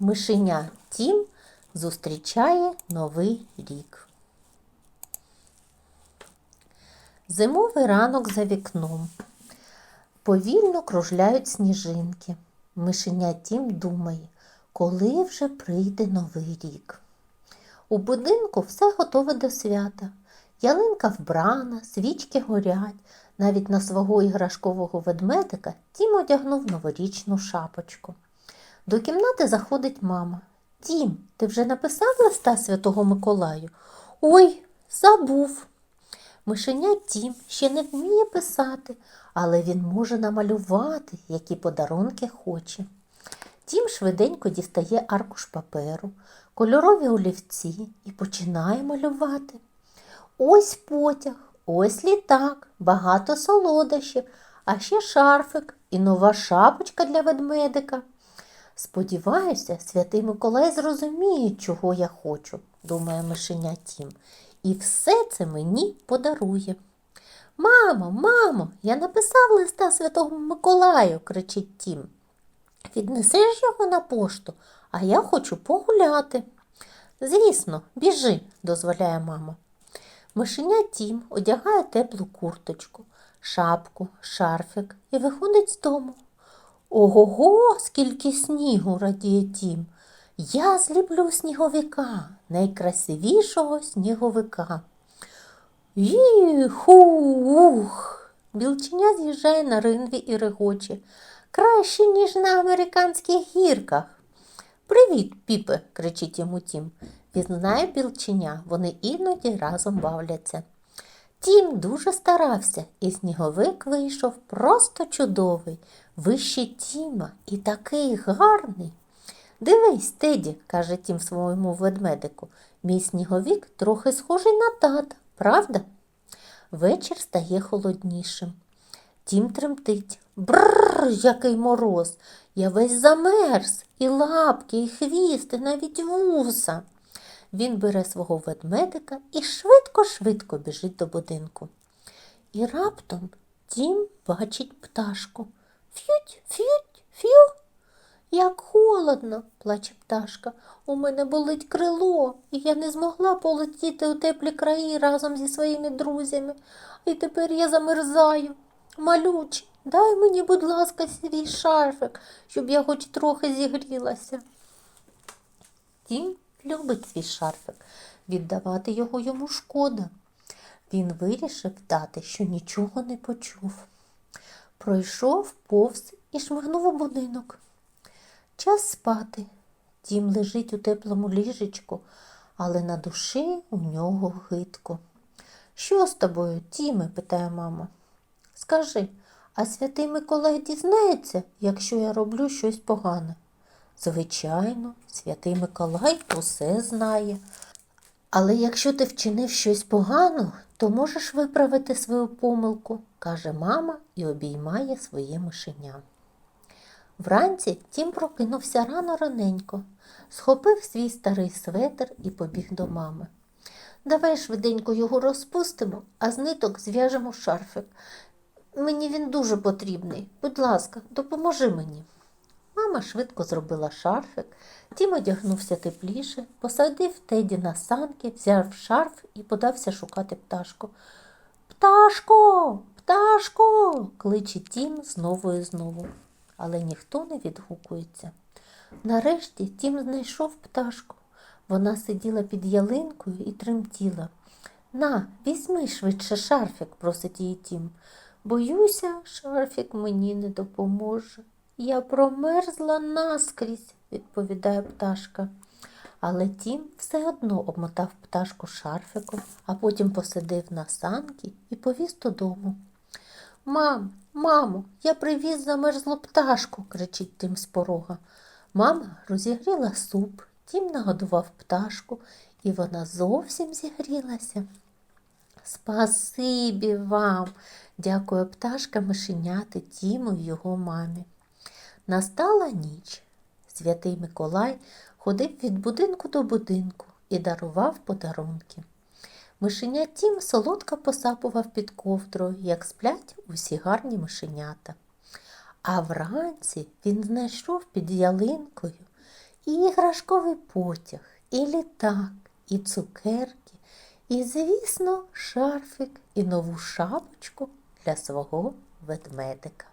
Мишеня Тім зустрічає новий рік. Зимовий ранок за вікном. Повільно кружляють сніжинки. Мишеня Тім думає, коли вже прийде новий рік. У будинку все готове до свята. Ялинка вбрана, свічки горять. Навіть на свого іграшкового ведмедика Тім одягнув новорічну шапочку. До кімнати заходить мама. Тім, ти вже написав листа Святого Миколаю? Ой, забув. Мишеня Тім ще не вміє писати, але він може намалювати, які подарунки хоче. Тім швиденько дістає аркуш паперу, кольорові олівці і починає малювати. Ось потяг, ось літак, багато солодощів, а ще шарфик і нова шапочка для ведмедика. Сподіваюся, святий Миколай зрозуміє, чого я хочу, думає мишеня Тім, і все це мені подарує. Мамо, мамо, я написав листа святому Миколаю, кричить Тім. Віднесеш його на пошту, а я хочу погуляти. Звісно, біжи, дозволяє мама. Мишеня Тім одягає теплу курточку, шапку, шарфик і виходить з дому. Ого-го, скільки снігу, радіє Тім. Я зліплю сніговика, найкрасивішого сніговика. Їху-ух! Білченя з'їжджає на ринві і регоче. Краще, ніж на американських гірках. Привіт, піпе, кричить йому Тім. Він знає білченя, вони іноді разом бавляться. Тім дуже старався, і сніговик вийшов просто чудовий, вище Тіма і такий гарний. Дивись, Теді, каже Тім своєму ведмедику, мій сніговік трохи схожий на тата, правда? Вечір стає холоднішим. Тім тремтить. Бррр, який мороз. Я весь замерз, і лапки, і хвіст, і навіть вуса. Він бере свого ведмедика і швидко-швидко біжить до будинку. І раптом Тім бачить пташку. Фють, фють, фю. Як холодно, плаче пташка. У мене болить крило, і я не змогла полетіти у теплі краї разом зі своїми друзями. І тепер я замерзаю. Малюч, дай мені, будь ласка, свій шарфик, щоб я хоч трохи зігрілася. Тім любить свій шарфик, віддавати його йому шкода. Він вирішив дати, що нічого не почув. Пройшов повз і шмигнув у будинок. Час спати. Тім лежить у теплому ліжечку, але на душі у нього гидко. Що з тобою, Тіме? питає мама. Скажи, а святий Миколай дізнається, якщо я роблю щось погане? Звичайно, святий Миколай усе знає. Але якщо ти вчинив щось погано, то можеш виправити свою помилку, каже мама і обіймає своє мишеня. Вранці Тім прокинувся рано раненько, схопив свій старий светр і побіг до мами. Давай швиденько його розпустимо, а з ниток зв'яжемо шарфик. Мені він дуже потрібний. Будь ласка, допоможи мені. Мама швидко зробила шарфик, Тім одягнувся тепліше, посадив Теді на санки, взяв шарф і подався шукати пташку. Пташко, пташко, кличе Тім знову і знову, але ніхто не відгукується. Нарешті Тім знайшов пташку. Вона сиділа під ялинкою і тремтіла. На, візьми швидше шарфик, просить її Тім. Боюся, шарфік мені не допоможе. Я промерзла наскрізь, відповідає пташка. Але Тім все одно обмотав пташку шарфиком, а потім посадив на санки і повіз додому. Мам, мамо, я привіз замерзлу пташку, кричить Тім з порога. Мама розігріла суп, Тім нагодував пташку, і вона зовсім зігрілася. Спасибі вам, дякує пташка мишеняти Тіму й його мамі. Настала ніч. Святий Миколай ходив від будинку до будинку і дарував подарунки. Мишеня Тім солодко посапував під ковдрою, як сплять усі гарні мишенята. А вранці він знайшов під ялинкою і іграшковий потяг, і літак, і цукерки, і, звісно, шарфик і нову шапочку для свого ведмедика.